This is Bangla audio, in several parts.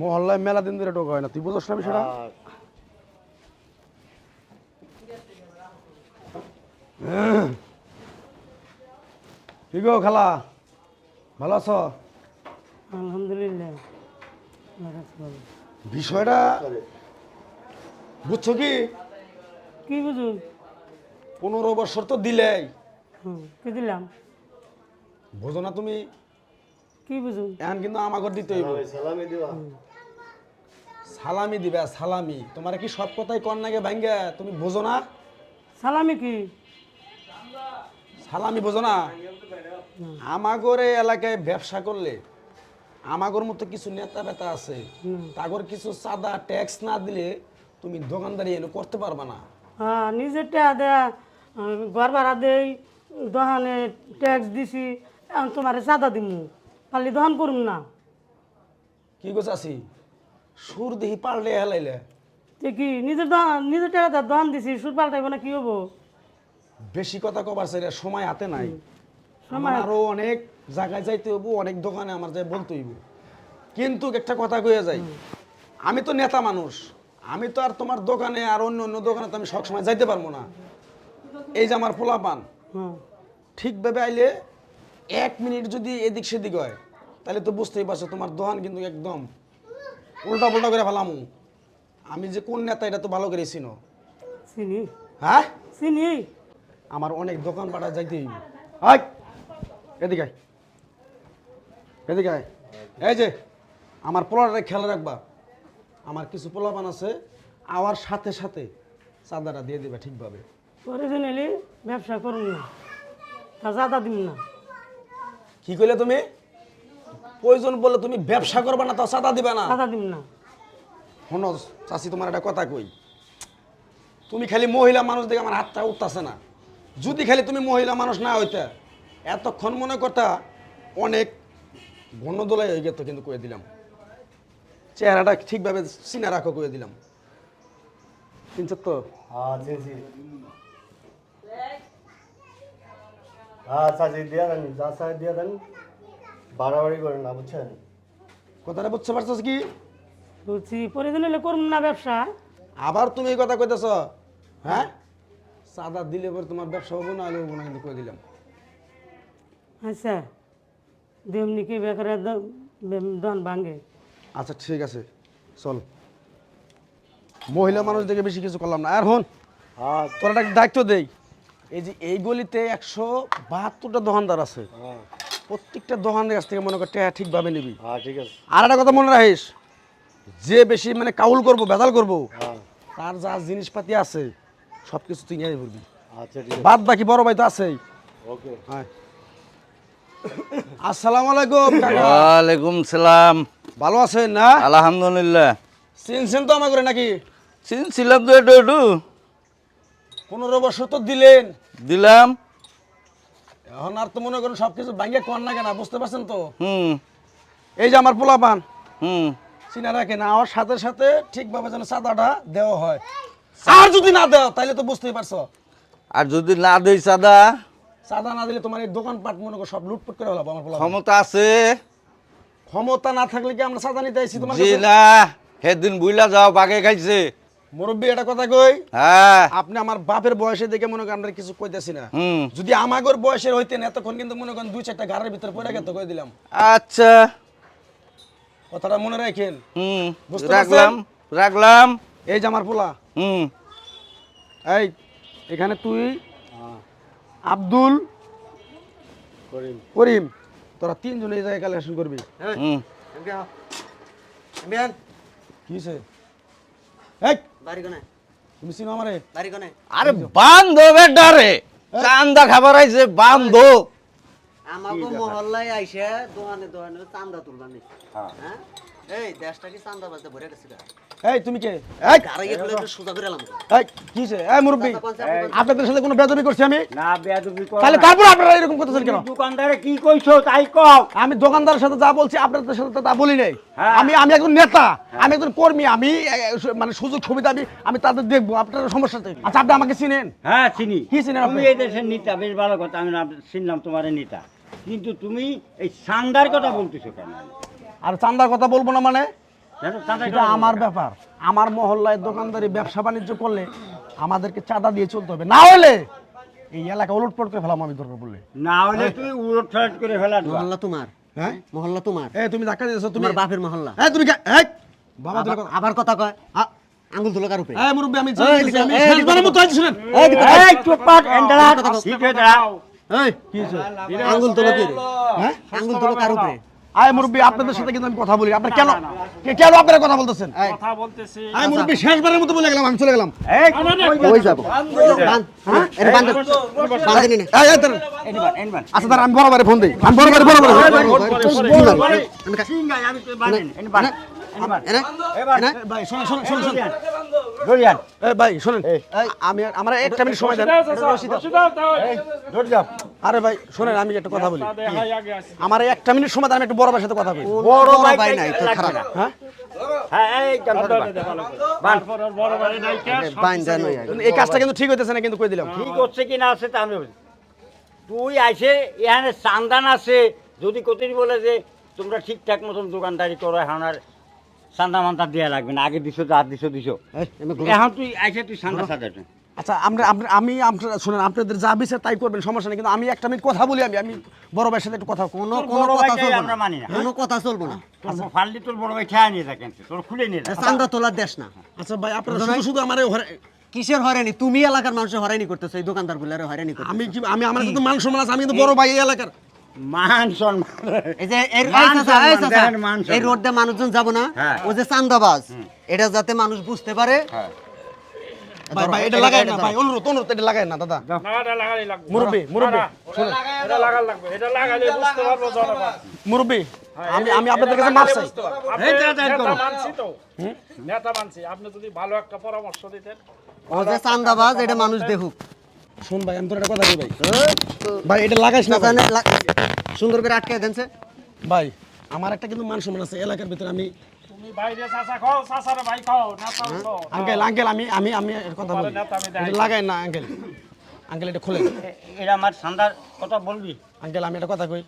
মহল্লায় মেলা দিন ধরে ঢোকা হয় না। তুই বুঝছ না বিষয়টা? কি গো খালা? ভালো আছো? আলহামদুলিল্লাহ। বিষয়টা বুঝছ কি? কি বুঝুন পনেরো বছর তো দিলেই। কি দিলাম? বোঝো না তুমি। কি বুঝুন এখন কিন্তু আমাকে দিতে হইব। সালামি দিবা? সালামি দিবা সালামি। তোমার কি সব কথাই কর নাগে ভাঙ্গা তুমি বোঝো না? সালামি কি? সালামি বোঝো না? আমাগর এই এলাকায় ব্যবসা করলে আমাগর মতো কিছু নেতা বেতা আছে হুম। তাগর কিছু সাদা ট্যাক্স না দিলে তুমি দোকানদারি এনে করতে পারবা না। হ্যাঁ নিজের টাকা দেয়া ঘর ভাড়া দেই দোকানে ট্যাক্স দিছি এখন তোমার চাঁদা দিমু। পারলে দহন করুম না। কি গো চাষি সুর দেহি পাল্টে হেলাইলে তে কি নিজের দোকান নিজের টাকা দেয়া দহন দিছি সুদ পাল্টাইব না কি হব? বেশি কথা কবার চাই সময় হাতে নাই। সময় আমার আরও অনেক জায়গায় যাইতে হইব অনেক দোকানে আমার যাই বলতে হইব। কিন্তু একটা কথা কয়ে যাই আমি তো নেতা মানুষ। আমি তো আর তোমার দোকানে আর অন্য অন্য দোকানে তো আমি সবসময় যাইতে পারব না। এই যে আমার পোলা পান হ্যাঁ। ঠিকভাবে আইলে এক মিনিট যদি এদিক সেদিক হয় তাহলে তো বুঝতেই পারছ তোমার দোকান কিন্তু একদম উল্টা পুল্টা করে ফেলামু। আমি যে কোন নেতা এটা তো ভালো করে চিনো। চিনি। হ্যাঁ? চিনি। আমার অনেক দোকান পাড়া যাইতে হইব। হাই এদিকে আয়। এদিকে আয়। এই যে আমার পোলাটা খেয়াল রাখবা। আমার কিছু পোলাপান আছে আওয়ার সাথে সাথে চাঁদাটা দিয়ে দিবা ঠিকভাবে। প্রয়োজন এলে ব্যবসা করুন না। তা চাঁদা দিম না। কি কইলে তুমি? প্রয়োজন বলে তুমি ব্যবসা করবা না তাও চাঁদা দিবা না। চাঁদা দিম না। শোনো চাষি তোমার একটা কথা কই। তুমি খালি মহিলা মানুষ দেখে আমার হাতটা উঠতেছে না। যদি খালি তুমি মহিলা মানুষ না হইতে এতক্ষণ মনে করতা অনেক গণদোলাই হয়ে গেত কিন্তু কয়ে দিলাম। চেহারাটা ঠিকভাবে চিনা রাখো কয়ে দিলাম। চিনছ তো। হ্যাঁ হ্যাঁ দিয়ে দেন যা চাই দিয়ে দেন বাড়াবাড়ি করেন না বুঝছেন? কথাটা বুঝতে কি? বলছি প্রয়োজন হলে করুন না ব্যবসা। আবার তুমি এই কথা কইতেছ হ্যাঁ? চাঁদা দিলে পরে তোমার ব্যবসা হব না হলে হব না কিন্তু কয়ে দিলাম। আচ্ছা দেমনি কি বেকারে দন ভাঙ্গে আচ্ছা ঠিক আছে চল। মহিলা মানুষ দেখে বেশি কিছু করলাম না। আর হন হ্যাঁ তোর একটা দায়িত্ব দেই। এই যে এই গলিতে একশো বাহাত্তরটা দোকানদার আছে। হ্যাঁ। প্রত্যেকটা দোকানের কাছ থেকে মনে কর টেহা ঠিকভাবে নিবি। হ্যাঁ ঠিক আছে। আর একটা কথা মনে রাখিস যে বেশি মানে কাউল করব বেদাল করব হ্যাঁ। তার যা জিনিসপাতি আছে সব কিছু তুই নিয়ে পড়বি আচ্ছা বাদ বাকি বড় ভাই তো আছেই। ওকে। হ্যাঁ। আসসালামু আলাইকুম ওয়ালাইকুম সালাম। ভালো আছেন না? আলহামদুলিল্লাহ। চিনছেন তো আমাকে নাকি? চিনছিলাম তো একটু একটু। পনেরো বছর তো দিলেন। দিলাম। এখন আর তো মনে করেন সবকিছু ভাঙিয়ে কর না কেনা বুঝতে পারছেন তো? হুম। এই যে আমার পোলা পান হুম। চিনা রাখে না আমার সাথে সাথে ঠিকভাবে যেন চাঁদাটা দেওয়া হয়। আর যদি না দেওয়া তাহলে তো বুঝতেই পারছ। আর যদি না দেই চাঁদা? চাঁদা না দিলে তোমার এই দোকানপাট মনে করো সব লুটপুট করে হলো আমার পোলা ক্ষমতা আছে? ক্ষমতা না থাকলে কি আমরা চাঁদা নিতে আইছি তোমার জি? না সেদিন বুইলা যাও বাগে খাইছে। মুরব্বী এটা কথা কই? হ্যাঁ। আপনি আমার বাপের বয়সে দেখে মনে করেন আমরা কিছু কইতেছি না। যদি আমাগর বয়সের হইতেন এতক্ষণ কিন্তু মনে করেন দুই চারটা গাড়ির ভিতরে পড়ে গেত কই দিলাম। আচ্ছা। কথাটা মনে রাখেন। হুম বুঝতে রাখলাম রাখলাম। এই যে আমার পোলা। হুম। এই এখানে তুই আব্দুল করিম। করিম তোরা তিনজন এই জায়গায় কালেকশন করবি। হ্যাঁ হুম। কি হয়েছে এই বাড়ি কোনে তুমি চিনো আমারে? বাড়ি কোনে? আরে বান্ধব ডারে চান্দা খাবার আইছে বান্ধব। আমাকে মহল্লায় আইসে দোকানে দোকানে চান্দা তুলবানি হ্যাঁ। এই দেশটা কি চান্দা বাজতে ভরে গেছে গা। এই তুমি কে? এই গাড়ি গিয়ে একটু সোজা করে এলাম। এই কি হয়েছে এই মুরব্বী আপনাদের সাথে কোনো বেদবি করছি আমি? না বেয়াদবি করো তাহলে তারপর আপনারা এরকম করতেছেন কেন? দোকানদারে কি কইছো তাই কও। আমি দোকানদারের সাথে যা বলছি আপনাদের সাথে তা বলি নাই। হ্যাঁ। আমি আমি একজন নেতা আমি একজন কর্মী আমি মানে সুযোগ সুবিধা আমি আমি তাদের দেখব আপনার সমস্যা আচ্ছা আপনি আমাকে চিনেন? হ্যাঁ চিনি। কি চিনেন আপনি? এই দেশের নেতা বেশ ভালো কথা আমি চিনলাম তোমার নেতা। কিন্তু তুমি এই সান্দার কথা বলতেছো কেন? আর চান্দার কথা বলব না মানে? এটা আমার ব্যাপার। আমার মহল্লায় দোকানদারি ব্যবসা বাণিজ্য করলে আমাদেরকে চাঁদা দিয়ে চলতে হবে। না হলে এই এলাকা উলটপট করে ফেলাম আমি দরকার বললে না হলে তুই উলট করে ফেলা মহল্লা তোমার। হ্যাঁ? মহল্লা তোমার। এ তুমি ধাক্কা দিয়েছ তোমার বাপের মহল্লা। হ্যাঁ তুমি কা- এই, বাবা আবার- কথা কয়। আ, আঙ্গুল তুলো কার উপরে? এই মুরব্বি আমি আমি মতো আছি শুনেন। এই, চুপ পাট এন্ডালা ঠিক হয়ে দাঁড়া এই, আঙ্গুল তুলো কি হ্যাঁ? আঙ্গুল তুলো কার উপরে? আয় মুরব্বি আপনাদের সাথে কিন্তু আমি কথা বলি। আপনার কেন কেন আপনারা কথা বলতেছেন? কথা বলতেছি। আয় মুরব্বি শেষবারের মতো বলে গেলাম আমি চলে গেলাম। এই যাব হ্যাঁ? আচ্ছা তার আমি বরাবরে ফোন দিই। আমি বরাবরে বরাবরে আমি তো বানেন এনিমান এনিমান এনে এবার এনে ভাই শোনেন শোনেন শোনেন। শোনেন দরিয়ান ভাই শোনেন। আমি আমি একটা মিনিট সময় দেন। আরে ভাই শোনেন আমি একটা কথা বলি। আমার একটা মিনিট সময় দেন আমি একটু বড় ভাইয়ের সাথে কথা বলি। বড় বড় ভাই ভাই নাই, তো খারাপ। হ্যাঁ? হ্যাঁ এই কাজটা কিন্তু ঠিক হইতেছে না কিন্তু কই দিলাম। ঠিক হচ্ছে কি না আছে তা আমি তুই আইসে এখানে চান্দান আছে। যদি কোথায় বলে যে তোমরা ঠিকঠাক মতন দোকানদারি করো এখন আর মান্দা দেওয়া লাগবে না আগে দিছো তো আর দিছো দিছো। এখন তুই আইসে তুই সাজাতে আচ্ছা আমরা আমরা- আমি আপনারা শুনেন আপনাদের যা বিচার তাই করবেন সমস্যা নেই কিন্তু আমি একটা মিনিট কথা বলি আমি আমি বড় ভাইয়ের সাথে একটু কথা কোনো কোনো কথা চলবে আমরা না মানি না। কোনো কথা চলবে না। তোর ফাললি তোর বড় ভাই খেয়া নিয়ে থাকেন তোর খুলে নিয়ে চান্দা তোলার দেশ না। আচ্ছা ভাই আপনারা শুধু শুধু আমার কিসের হয়রানি? তুমি এলাকার মানুষের হয়রানি করতেছো এই দোকানদার গুলারে হয়রানি করতেছো। আমি আমি আমার তো মান সম্মান আছে আমি কিন্তু বড় ভাই এই এলাকার। এই যে এর এই চাচা, এই সম্মান, চাচা, দেখেন এই সম্মান। রোড দিয়ে মানুষজন যাব না হ্যাঁ। ও যে চান্দাবাজ। এটা যাতে মানুষ বুঝতে পারে। হ্যাঁ। ভাই ভাই এটা লাগাই না ভাই অনুরোধ অনুরোধ এটা লাগাই না দাদা। না এটা লাগাই লাগবে। মুরব্বি মুরব্বি। এটা লাগাল লাগবে এটা লাগালে বুঝতে পারব জনগণ। মুরব্বি আমি আমি আপনাদের কাছে মাপ চাই। আপনি এই তাড়াতাড়ি করো। মানছি তো। নেতা মানছি আপনি যদি ভালো একটা পরামর্শ দিতেন। ও যে চান্দাবাজ এটা মানুষ দেখুক। শুন ভাই আমি তোর একটা কথা বলি ভাই। ভাই এটা লাগাইস না। সুন্দর করে আটকে দেনছে ভাই আমার একটা কিন্তু মান সম্মান আছে এলাকার ভিতরে আমি তুমি বাইরে চাচা খাও চাচারে ভাই খাও নেতা খাও আঙ্কেল আঙ্কেল আমি আমি আমি কথা বলি। এটা লাগাই না আঙ্কেল। আঙ্কেল এটা খুলে দেন। আমার চান্দার কথা বলবি? আঙ্কেল আমি একটা কথা কই।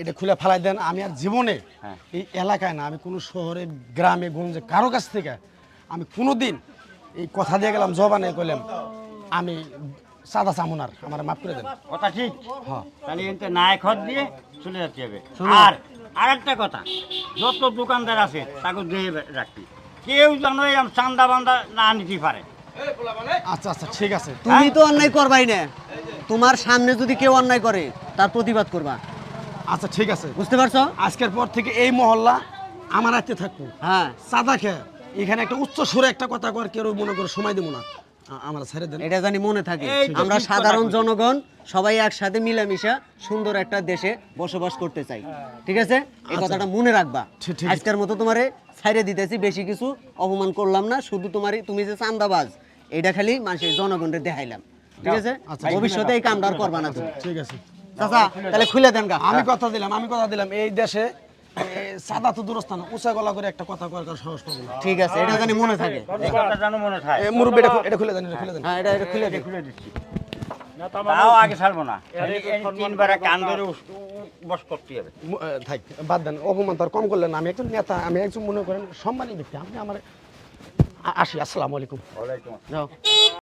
এটা খুলে ফেলাই দেন। আমি আর জীবনে হ্যাঁ। এই এলাকায় না আমি কোনো শহরে গ্রামে গঞ্জে কারও কাছ থেকে আমি কোনো দিন এই কথা দিয়ে গেলাম জবানে কইলাম আমি সাদা চামুনার আমার মাফ করে দেন। কথা ঠিক। হ্যাঁ। তাহলে এতে নায়ক হদ দিয়ে চলে যেতে হবে আর আর একটা কথা যত দোকানদার আছে তাকে দিয়ে রাখবি কেউ যেন এরকম চান্দা বান্দা না নিতে পারে। আচ্ছা আচ্ছা ঠিক আছে। তুমি তো অন্যায় করবাই না। তোমার সামনে যদি কেউ অন্যায় করে তার প্রতিবাদ করবা। আচ্ছা ঠিক আছে। বুঝতে পারছ? আজকের পর থেকে এই মহল্লা আমার হাতে থাকব। হ্যাঁ। সাদা খেয়ে। এখানে একটা উচ্চ সুরে একটা কথা কর কেউ মনে করে সময় দেবো না। আমার ছেড়ে দেন। এটা জানি মনে থাকে। আমরা সাধারণ জনগণ সবাই একসাথে মিলামিশা সুন্দর একটা দেশে বসবাস করতে চাই। ঠিক আছে? এই কথাটা মনে রাখবা। আজকের মতো তোমারে ছাইরে দিতেছি বেশি কিছু অপমান করলাম না শুধু তোমার তুমি যে চান্দাবাজ এটা খালি মানুষের জনগণকে দেখাইলাম। ঠিক আছে? আচ্ছা। ভবিষ্যতে এই কামটা আর করবা না তুমি। ঠিক আছে। চাচা তাহলে খুলে দেন গা। আমি কথা দিলাম আমি কথা দিলাম। এই দেশে সাদা তো দূরস্থান উঁচা গলা করে একটা কথা করার সাহস পাবো ঠিক আছে এটা জানি মনে থাকে। কথা মনে থাকে। মুরব্বি এটা এটা খুলে দেন এটা খুলে দেন। হ্যাঁ এটা এটা খুলে দেন। খুলে দিচ্ছি। তাও আগে ছাড়বো না। তিনবার কান ধরে বস করতে হবে। থাক বাদ দেন অপমান তো আর কম করলেন না। আমি একজন নেতা আমি একজন মনে করেন সম্মানী ব্যক্তি। আপনি আমার আসি আসসালামু আলাইকুম। ওয়ালাইকুম যাও।